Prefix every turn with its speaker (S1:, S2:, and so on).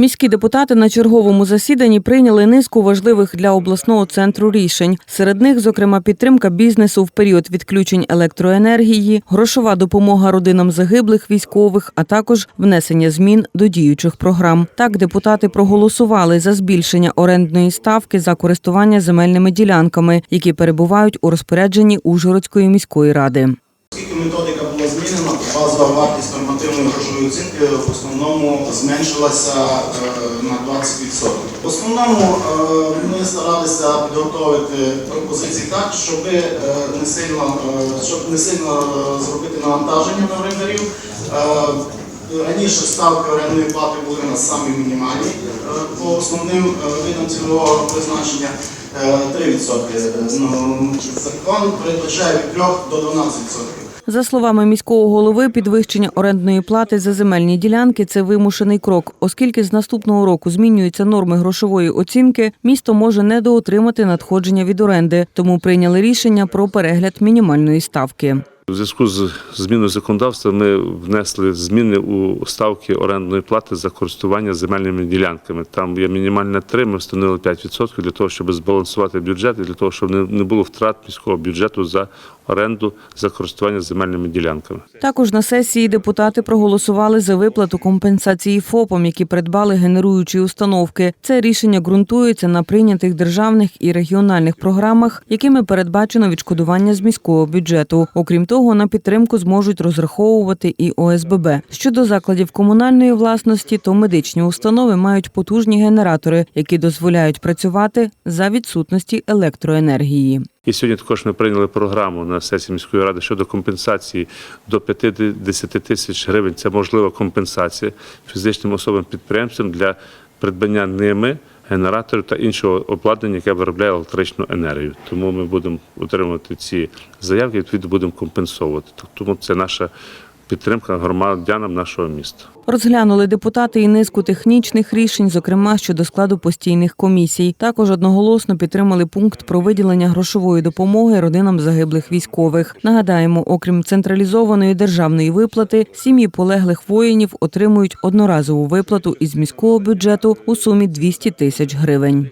S1: Міські депутати на черговому засіданні прийняли низку важливих для обласного центру рішень. Серед них, зокрема, підтримка бізнесу в період відключень електроенергії, грошова допомога родинам загиблих військових, а також внесення змін до діючих програм. Так, депутати проголосували за збільшення орендної ставки за користування земельними ділянками, які перебувають у розпорядженні Ужгородської міської ради.
S2: Оскільки методика була змінена, то базова вартість нормативної грошової оцінки в основному зменшилася е, на 20%. В основному е, ми старалися підготовити пропозиції так, щоб е, не сильно, щоб не сильно зробити навантаження на орендарів. Раніше ставки орендної плати були у нас самі мінімальні по основним видам цільового призначення е, 3%. Ну, Закон передбачає від 3 до 12%.
S1: За словами міського голови, підвищення орендної плати за земельні ділянки це вимушений крок, оскільки з наступного року змінюються норми грошової оцінки, місто може недоотримати надходження від оренди, тому прийняли рішення про перегляд мінімальної ставки.
S3: У зв'язку з зміною законодавства ми внесли зміни у ставки орендної плати за користування земельними ділянками. Там є мінімальна 3, ми встановили 5% для того, щоб збалансувати бюджет і для того, щоб не було втрат міського бюджету за оренду за користування земельними ділянками.
S1: Також на сесії депутати проголосували за виплату компенсації ФОПам, які придбали генеруючі установки. Це рішення ґрунтується на прийнятих державних і регіональних програмах, якими передбачено відшкодування з міського бюджету. Окрім того, на підтримку зможуть розраховувати і ОСББ. Щодо закладів комунальної власності, то медичні установи мають потужні генератори, які дозволяють працювати за відсутності електроенергії.
S3: І сьогодні також ми прийняли програму на сесії міської ради щодо компенсації до 50 тисяч гривень. Це можлива компенсація фізичним особам підприємцям для придбання ними генераторів та іншого обладнання, яке виробляє електричну енергію. Тому ми будемо отримувати ці заявки, відповідно будемо компенсовувати. Тому це наша підтримка громадянам нашого міста.
S1: Розглянули депутати і низку технічних рішень, зокрема щодо складу постійних комісій. Також одноголосно підтримали пункт про виділення грошової допомоги родинам загиблих військових. Нагадаємо, окрім централізованої державної виплати, сім'ї полеглих воїнів отримують одноразову виплату із міського бюджету у сумі 200 тисяч гривень.